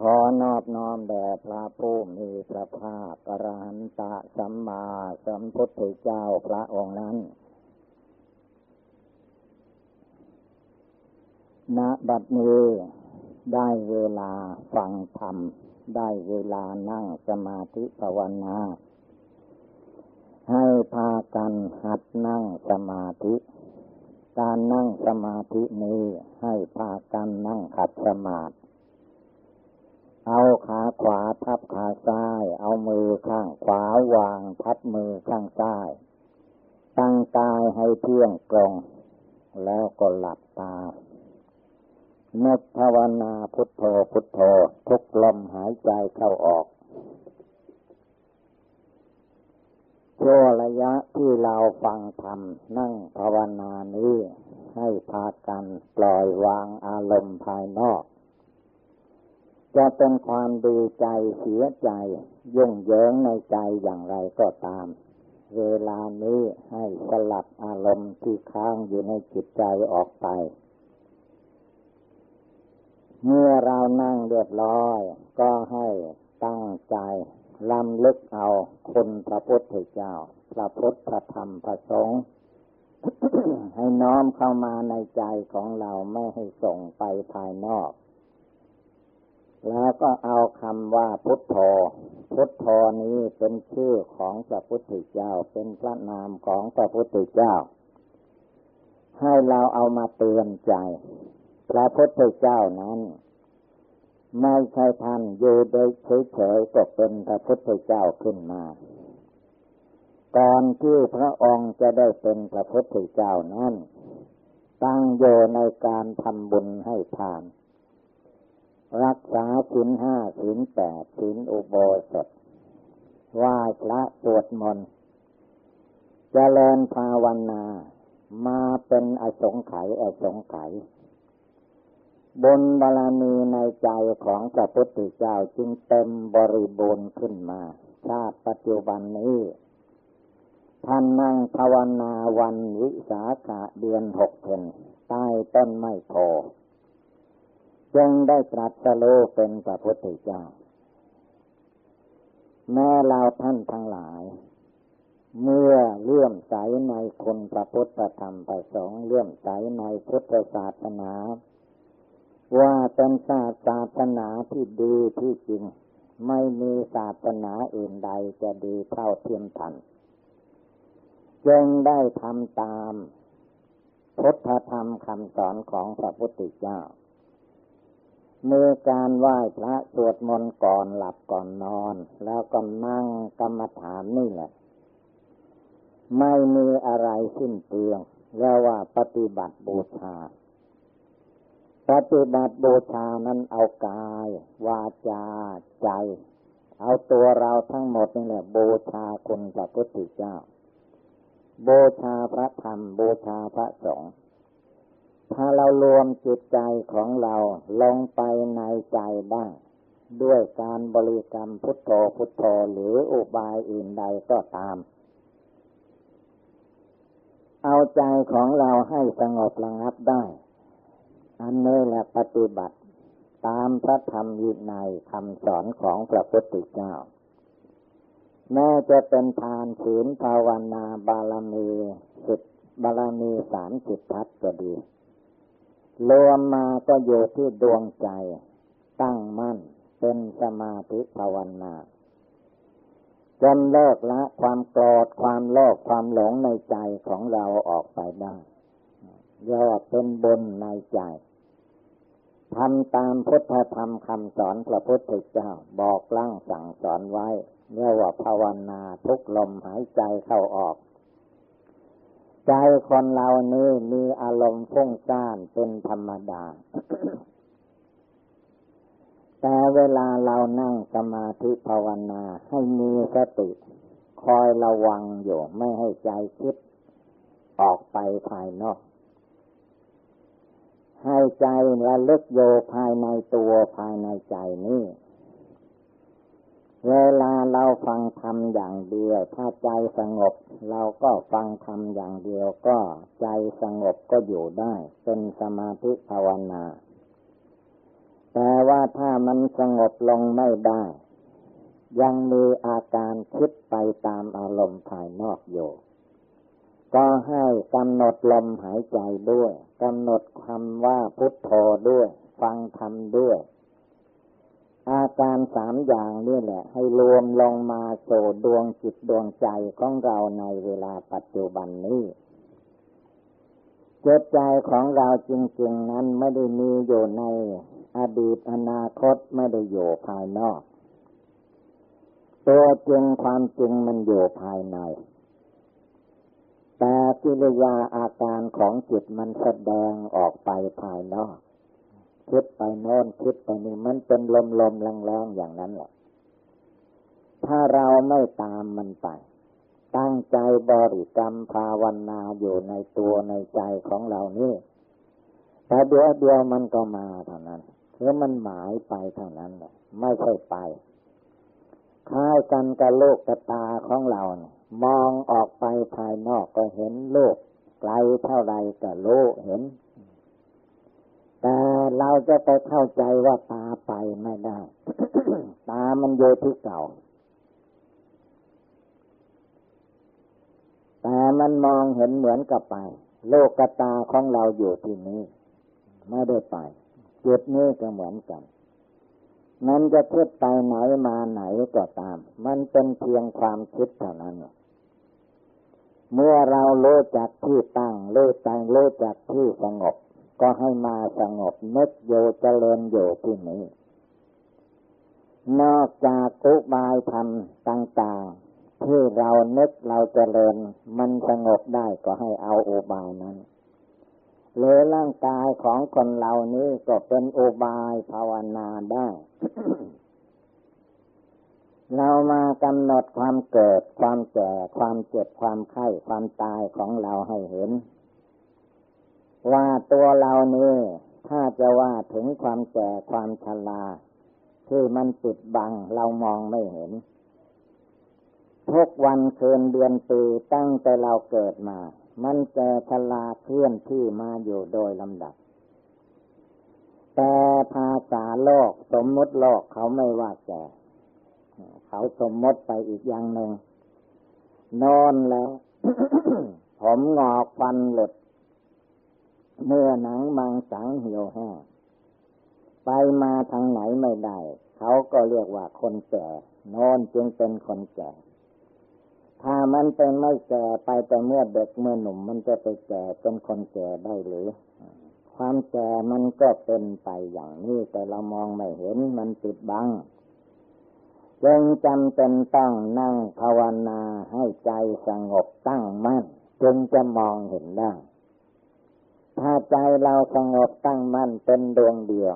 ขอนอบน้อมแด่พระผู้มีพระภาคอรหันตะสัมมาสัมพุทธเจ้าพระองค์นั้น ณ บัดนี้ได้เวลาฟังธรรม ได้เวลานั่งสมาธิภาวนา ให้พากันหัดนั่งสมาธิ การนั่งสมาธินี้ให้พากันนั่งขัดสมาธิ เอาขาขวาทับขาซ้าย เอามือข้างขวาวางทับมือข้างซ้าย ตั้งกายให้เที่ยงตรง แล้วก็หลับตาเมตภาวนาพุทโธพุทโธทุกลมหายใจเข้าออกช่วระยะที่เราฟังธรรมนั่งภาวนานี้ให้พากันปล่อยวางอารมณ์ภายนอก จะเป็นความดีใจเสียใจ ยุ่งเหยิงในใจอย่างไรก็ตาม เวลานี้ให้สลับอารมณ์ที่ค้างอยู่ในจิตใจออกไป เมื่อเรานั่งเรียบร้อย ก็ให้ตั้งใจลำลึกเอาคุณพระพุทธเจ้า พระพุทธธรรมพระสงฆ์ให้น้อมเข้ามาในใจของเราไม่ให้ส่งไปภายนอก แล้วก็เอาคำว่าพุทโธ พุทโธนี้เป็นชื่อของพระพุทธเจ้า เป็นพระนามของพระพุทธเจ้า ให้เราเอามาเตือนใจ พระพุทธเจ้านั้น ไม่ใช่ท่านอยู่โดยเฉยๆก็เป็นพระพุทธเจ้าขึ้นมา ก่อนที่พระองค์จะได้เป็นพระพุทธเจ้านั้น ตั้งโยในการทำบุญให้ทาน รักษาศีลห้าศีลแปดศีลอุโบสถไหว้พระสวดมนต์เจริญภาวนา มาเป็นอสงไขยอสงไขยบุญบารมีในใจของพระพุทธเจ้าจึงเต็มบริบูรณ์ขึ้นมา ชาติปัจจุบันนี้ ท่านนั่งภาวนาวันวิสาขะเดือนหกเพนใต้ต้นไม้โพ จึงได้ตรัสโลเป็นพระพุทธเจ้า แม้เราท่านทั้งหลาย เมื่อเลื่อมใสในคนพระพุทธธรรมประสงค์เลื่อมใสในพุทธศาสนา ว่าเป็นศาสนาที่ดีที่จริง ไม่มีศาสนาอื่นใดจะดีเท่าเทียมทันจึงได้ทำตามพุทธธรรมคำสอนของพระพุทธเจ้า มีการไหว้พระสวดมนต์ก่อนหลับก่อนนอน แล้วก็นั่งกรรมฐานนี่แหละ ไม่มีอะไรสิ้นเปลืองเรียกว่าปฏิบัติบูชา ปฏิบัติบูชานั้นเอากาย วาจา ใจ เอาตัวเราทั้งหมดนี่แหละบูชาคุณพระพุทธเจ้าบูชาพระธรรมบูชาพระสงฆ์ ถ้าเรารวมจิตใจของเราลงไปในใจบ้างด้วยการบริกรรมพุทโธพุทโธหรืออุบายอื่นใดก็ตาม เอาใจของเราให้สงบระงับได้ อันนี้แหละปฏิบัติตามพระธรรมยิในคำสอนของพระพุทธเจ้า แม้จะเป็นทานศีลภาวนาบารมีสิบบารมีสามสิบทัศก็ดี รวมมาก็อยู่ที่ดวงใจ ตั้งมั่น เป็นสมาธิภาวนาจนเลิกละความโกรธความโลภความหลงในใจของเราออกไปได้ย่อเป็นบุญในใจทำตามพุทธธรรมคำสอนพระพุทธเจ้าบอกลั่งสั่งสอนไว้เรียกว่าภาวนาทุกลมหายใจเข้าออก ใจคนเรานี้มีอารมณ์ฟุ้งซ่านเป็นธรรมดา แต่เวลาเรานั่งสมาธิภาวนาให้มีสติ คอยระวังอยู่ไม่ให้ใจคิด ออกไปภายนอกให้ใจระลึกโยภายในตัวภายในใจนี้ เวลาเราฟังธรรมอย่างเดียว ถ้าใจสงบ เราก็ฟังธรรมอย่างเดียวก็ใจสงบก็อยู่ได้ เป็นสมาธิภาวนา แต่ว่าถ้ามันสงบลงไม่ได้ ยังมีอาการคิดไปตามอารมณ์ภายนอกอยู่ ก็ให้กำหนดลมหายใจด้วยกำหนดคำว่าพุทโธด้วย ฟังธรรมด้วย อาการสามอย่างนี่แหละ ให้รวมลงมาโสดวงจิตดวงใจของเราในเวลาปัจจุบันนี้จิตใจของเราจริง ๆ นั้นไม่ได้มีอยู่ในอดีตอนาคตไม่ได้อยู่ภายนอก ตัวจริงความจริงมันอยู่ภายใน แต่กิริยาอาการของจิตมันแสดงออกไปภายนอก คิดไปโน้นคิดไปนี่มันเป็นลมลมแรงๆอย่างนั้นแหละ ถ้าเราไม่ตามมันไป ตั้งใจบริกรรมภาวนาอยู่ในตัวในใจของเรานี่แต่เดียวเดียวมันก็มาเท่านั้นเพื่อมันหมายไปเท่านั้นแหละไม่ใช่ไปคล้ายกันกับโลกกตาของเราเนี่ยมองออกไปภายนอกก็เห็นโลกไกลเท่าไรก็โลกเห็น แต่เราจะไปเข้าใจว่าตาไปไม่ได้ ตามันโยที่เก่า แต่มันมองเห็นเหมือนกับไป โลกตาของเราอยู่ที่นี้ ไม่ได้ไปจุดนี้ก็เหมือนกันมันจะคิดไปไหนมาไหนก็ตาม มันเป็นเพียงความคิดเท่านั้น เมื่อเราโลจักที่ตั้งโลจังโลจักที่สงบ ก็ให้มาสงบนึกโยเจริญโยที่นี้ นอกจากอุบายธรรมต่างๆ ที่เรานึกเราเจริญ มันสงบได้ก็ให้เอาอุบายนั้นหรือร่างกายของคนเหล่านี้ก็เป็นอุบายภาวนาได้ เรามากำหนดความเกิด ความแก่ ความเจ็บ ความไข้ ความตายของเราให้เห็น ว่าตัวเรานี่ถ้าจะว่าถึงความแก่ความชราที่มันปิดบังเรามองไม่เห็น ทุกวันคืนเดือนปีตั้งแต่เราเกิดมา มันแก่ชราเคลื่อนที่มาอยู่โดยลำดับ แต่ภาษาโลกสมมติโลกเขาไม่ว่าแก่ เขาสมมติไปอีกอย่างหนึ่งนอนแล้ว ผมงอกฟันหลุด เมื่อหนังมังสังเหี่ยวแห้งไปมาทางไหนไม่ได้ เขาก็เรียกว่าคนแก่นอนจึงเป็นคนแก่ ถ้ามันเป็นไม่แก่ไปแต่เมื่อเด็กเมื่อหนุ่มมันจะไปแก่เป็นคนแก่ได้หรือ ความแก่มันก็เป็นไปอย่างนี้แต่เรามองไม่เห็นมันปิดบังจึงจำเป็นต้องนั่งภาวนาให้ใจสงบตั้งมั่น จึงจะมองเห็นได้ ถ้าใจเราสงบตั้งมั่นเป็นดวงเดียว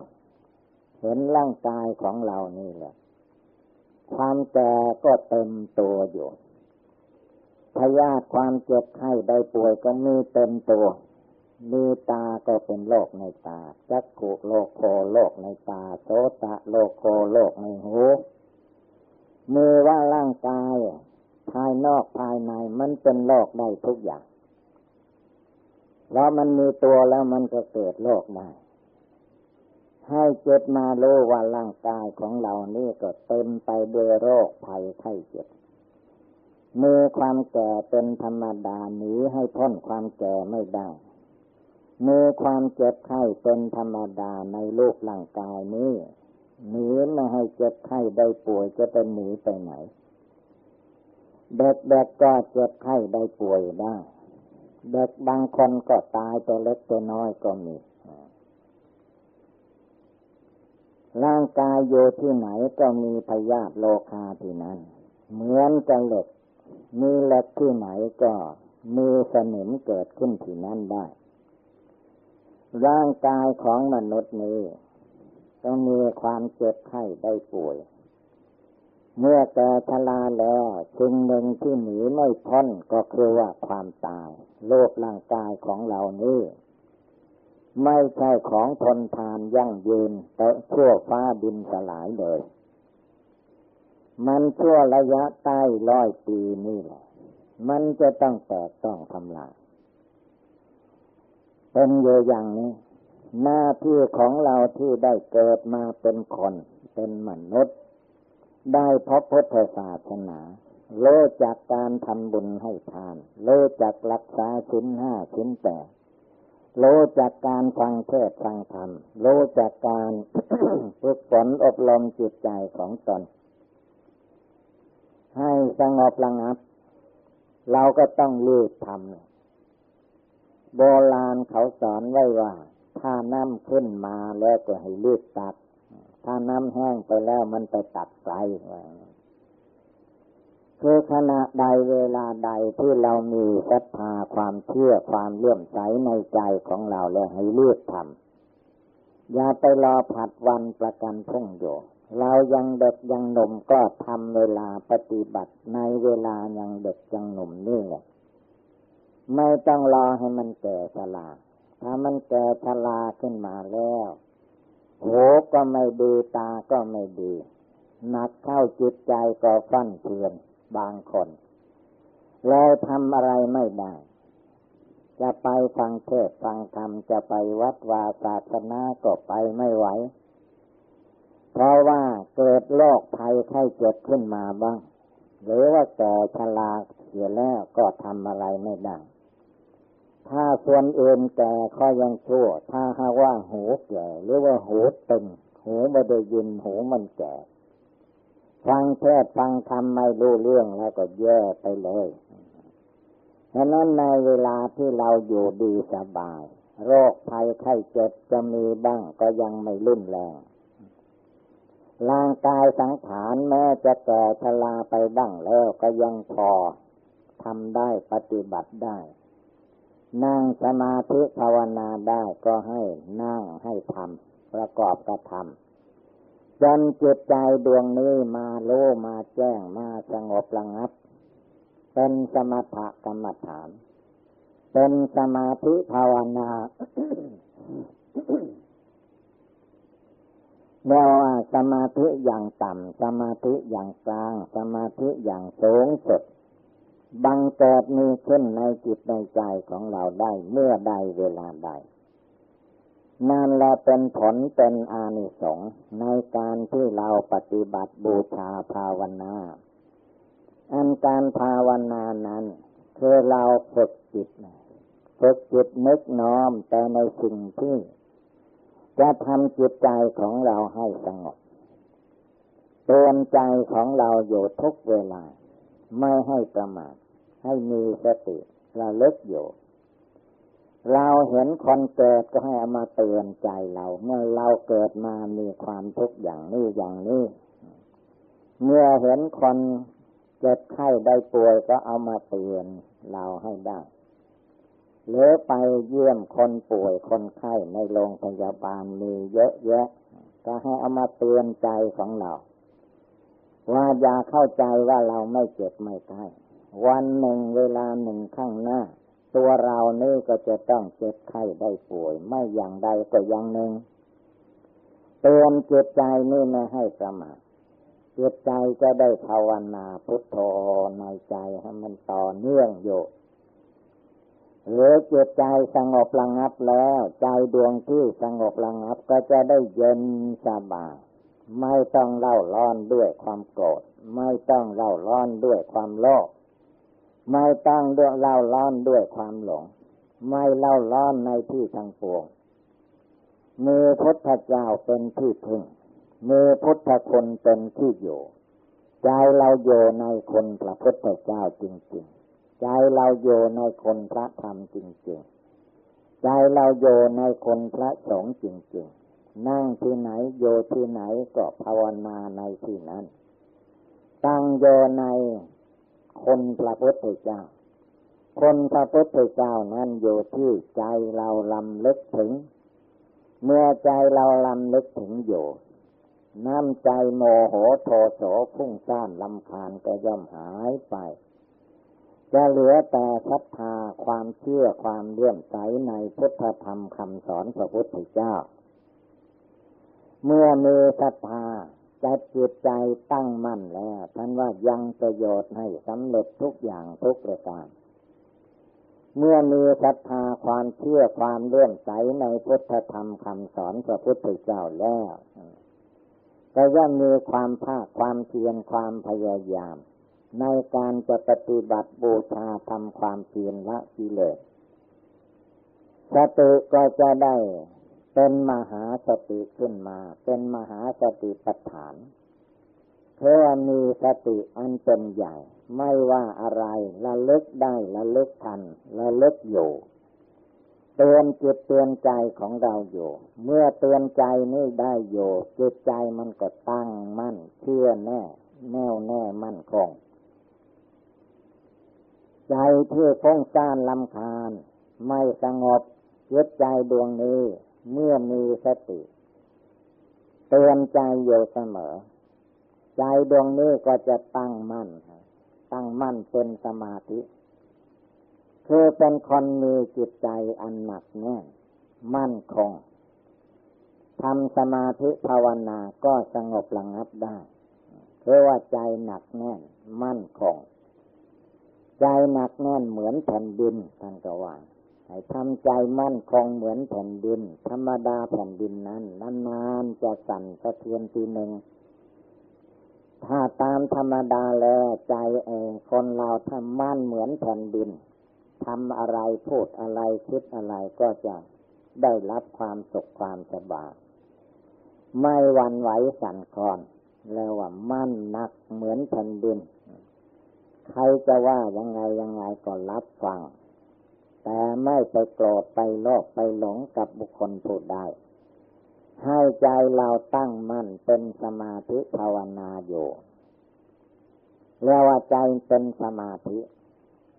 เห็นร่างกายของเรานี่แหละ ความแก่ก็เต็มตัวอยู่พยาธิความเจ็บไข้ได้ป่วยก็มีเต็มตัว มีตาก็เป็นโรคในตา จักขุโลโคโรคในตา โสตะโลโคโรคในหู มือว่าร่างกาย ภายนอกภายในมันเป็นโรคได้ทุกอย่าง แล้วมันมีตัวแล้วมันก็เกิดโรคได้ให้เจ็บมาโลว่าร่างกายของเรานี่ก็เต็มไปด้วยโรคภัยไข้เจ็บมีความแก่เป็นธรรมดาหนีให้พ้นความแก่ไม่ได้มีความเจ็บไข้เป็นธรรมดาในโลกร่างกายนี้หนีไม่ให้เจ็บไข้ได้ป่วยจะเป็นหนีไปไหน เด็กๆก็เจ็บไข้ได้ป่วยได้ เด็กบางคนก็ตายตัวเล็กตัวน้อยก็มีร่างกายอยู่ที่ไหนก็มีพยาธิโลคาที่นั้น เหมือนกันเหล็ก มีเหล็กที่ไหนก็มีสนิมเกิดขึ้นที่นั่นได้ ร่างกายของมนุษย์นี้กต้องมีความเจ็บไข้ได้ป่วย เมื่อแก่ชราแล้วสิ่งหนึ่งที่หนีไม่พ้นก็คือว่าความตาย โลกร่างกายของเรานี้ไม่ใช่ของทนทานยั่งยืนแต่ชั่วฟ้าดินสลายเลย มันชั่วระยะใต้ร้อยปีนี่แหละ มันจะต้องแตกต้องทำลายเป็นอยู่อย่างนี้ หน้าที่ของเราที่ได้เกิดมาเป็นคน เป็นมนุษย์ ได้พบพุทธศาสนาโลจากการทำบุญให้ทานโลจากรักษาชิ้นห้าชิ้นแปดรู้จากการฟังเทศฟังธรรมรู้จากการฝึกฝนอบรมจิตใจของตน ให้สงบระงับ เราก็ต้องรีบทำโบราณเขาสอนไว้ว่า ถ้าน้ำขึ้นมาแล้วก็ให้รีบตัก ถ้าน้ำแห้งไปแล้วมันไปตักไกลคือขณะใดเวลาใดที่เรามีศรัทธาความเชื่อความเลื่อมใสในใจของเราแล้วให้เลือกทำอย่าไปรอผัดวันประกันพรุ่งอยู่เรายังเด็กยังหนุ่มก็ทำเวลาปฏิบัติในเวลายังเด็กยังหนุ่มนี่แหละไม่ต้องรอให้มันแก่ชราถ้ามันแก่ชราขึ้นมาแล้ว หูก็ไม่ดีตาก็ไม่ดีหนักเข้าจิตใจก็ฟั่นเฟือนบางคน แล้วทำอะไรไม่ได้ จะไปฟังเทศฟังธรรมจะไปวัดวาศาสนาก็ไปไม่ไหว เพราะว่าเกิดโรคภัยไข้เจ็บขึ้นมาบ้าง หรือว่าแก่ชราเสียแล้วก็ทำอะไรไม่ได้ ถ้าส่วนอื่นแก่ก็ยังชั่ว ถ้าหากว่าหูแก่หรือว่าหูตึงหูไม่ได้ยินหูมันแก่ฟังเทศฟังธรรมไม่รู้เรื่องแล้วก็แย่ไปเลยฉะนั้นในเวลาที่เราอยู่ดีสบาย โรคภัยไข้เจ็บจะมีบ้างก็ยังไม่รุนแรงร่างกายสังขารแม้จะแก่ชราไปบ้างแล้วก็ยังพอทำได้ปฏิบัติได้ นั่งสมาธิภาวนาได้ก็ให้นั่งให้ทำประกอบกระทำจนจิตใจดวงนี้มาโลมาแจ้งมาสงบระงับ เป็นสมถกรรมฐาน เป็นสมาธิภาวนาเรียกว่าสมาธิอย่างต่ำสมาธิอย่างกลาง สมาธิอย่างสูงสุด บังเกิดมีขึ้นในจิตในใจของเราได้เมื่อใดเวลาใดนั่นแหละเป็นผลเป็นอานิสงส์ในการที่เราปฏิบัติบูชาภาวนา อันการภาวนานั้น คือเราฝึกจิตฝึกจิตนึกน้อมแต่ในสิ่งที่ จะทำจิตใจของเราให้สงบเตือนใจของเราอยู่ทุกเวลา ไม่ให้ประมาทให้มีสติระลึกอยู่เราเห็นคนเกิดก็ให้เอามาเตือนใจเรา เมื่อเราเกิดมามีความทุกข์อย่างนี้อย่างนี้ เมื่อเห็นคนเจ็บไข้ได้ป่วยก็เอามาเตือนเราให้ได้หรือไปเยี่ยมคนป่วยคนไข้ในโรงพยาบาลมีเยอะแยะ ก็ให้เอามาเตือนใจของเรา ว่าอย่าเข้าใจว่าเราไม่เจ็บไม่ไข้วันหนึ่งเวลาหนึ่งข้างหน้า ตัวเรานี่ก็จะต้องเจ็บไข้ได้ป่วย ไม่อย่างใดก็อย่างหนึ่งเตือนจิตใจนี่ไม่ให้ประมาทจิตใจจะได้ภาวนาพุทโธในใจให้มันต่อเนื่องอยู่หรือจิตใจสงบระงับแล้ว ใจดวงที่สงบระงับก็จะได้เย็นสบาย ไม่ต้องเล่าร้อนด้วยความโกรธ ไม่ต้องเล่าร้อนด้วยความโลภไม่ตั้งเรื่องเล่าล้อนด้วยความหลง ไม่เล่าล้อนในที่ทางปวงมีพุทธเจ้าเป็นที่พึ่งมีพุทธคนเป็นที่อยู่ ใจเราอยู่ในคนพระพุทธเจ้าจริงๆ ใจเราอยู่ในคนพระธรรมจริงๆ ใจเราอยู่ในคนพระสงฆ์จริงๆ นั่งที่ไหนโยที่ไหนก็ภาวนาในที่นั้น ตั้งโยในคนพระพุทธเจ้า คนพระพุทธเจ้านั้นอยู่ที่ใจเราลำลึกถึง เมื่อใจเราลำลึกถึงอยู่น้ำใจโมโหโทโสพุ่งซ่านลำคาญก็ย่อมหายไป จะเหลือแต่ศรัทธาความเชื่อความเลื่อมใสในพุทธธรรมคำสอนพระพุทธเจ้า เมื่อมีศรัทธาจัดจิตใจตั้งมั่นแล้วท่านว่ายังประโยชน์ให้สำเร็จทุกอย่างทุกประการ เมื่อมีศรัทธาความเชื่อความเลื่อมใสในพุทธธรรมคำสอนพระพุทธเจ้าแล้วก็ย่อมมีความภาคความเพียรความพยายาม ในการจะปฏิบัติบูชาทำความเพียรละกิเลสสติก็จะได้ เป็นมหาสติขึ้นมา เป็นมหาสติปัฏฐานเพราะมีสติอันเป็นใหญ่ ไม่ว่าอะไรระลึกได้ระลึกทันระลึกอยู่เตือนจิตเตือนใจของเราอยู่ เมื่อเตือนใจนี่ได้อยู่จิตใจมันก็ตั้งมั่นเชื่อแน่ แน่วแน่มั่นคง ใจที่ฟุ้งซ่านลำคาญ ไม่สงบยึดใจดวงนี้ เมื่อมีสติเตือนใจอยู่เสมอ ใจดวงนี้ก็จะตั้งมั่น ตั้งมั่นเป็นสมาธิ คือเป็นคนมีจิตใจอันหนักแน่นมั่นคงทำสมาธิภาวนาก็สงบระงับได้เพราะว่าใจหนักแน่น มั่นคง ใจหนักแน่นเหมือนแผ่นดินท่านก็ว่า ให้ทำใจมั่นคงเหมือนแผ่นดิน ธรรมดาแผ่นดินนั้นนานๆจะสั่นสะเทือนทีหนึ่ง ถ้าตามธรรมดาแล้วใจเองคนเราทำมั่นเหมือนแผ่นดินทำอะไรพูดอะไรคิดอะไรก็จะได้รับความสุขความสบายไม่หวันไหวสั่นคลอนแล้วว่ามั่นนักเหมือนแผ่นดิน ใครจะว่ายังไงยังไงก็รับฟัง แต่ไม่ไปโกรธไปโลภไปหลงกับบุคคลผู้ใดให้ใจเราตั้งมั่นเป็นสมาธิภาวนาอยู่เรียกว่าใจเป็นสมาธิ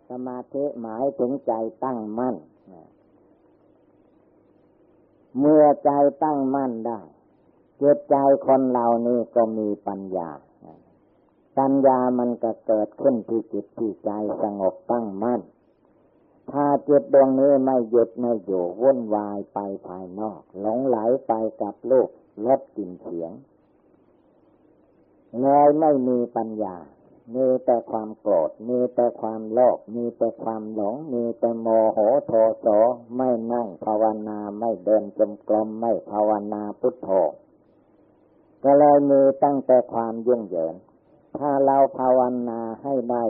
สมาธิหมายถึงใจตั้งมั่น เมื่อใจตั้งมั่นได้จิตใจคนเรานี่ก็มีปัญญา ปัญญามันก็เกิดขึ้นที่จิตที่ใจสงบตั้งมั่น ถ้าจิตดวงนี้ไม่หยุดไม่อยู่วุ่นวายไปภายนอก หลงไหลไปกับโลกลดกลิ่นเสียงเลยไม่มีปัญญา มีแต่ความโกรธ มีแต่ความโลภ มีแต่ความหลง มีแต่โมโหโทโส ไม่นั่งภาวนา ไม่เดินจมกรมไม่ภาวนาพุทโธ ก็เลยมีตั้งแต่ความยุ่งเหยิง ถ้าเราภาวนาให้ได้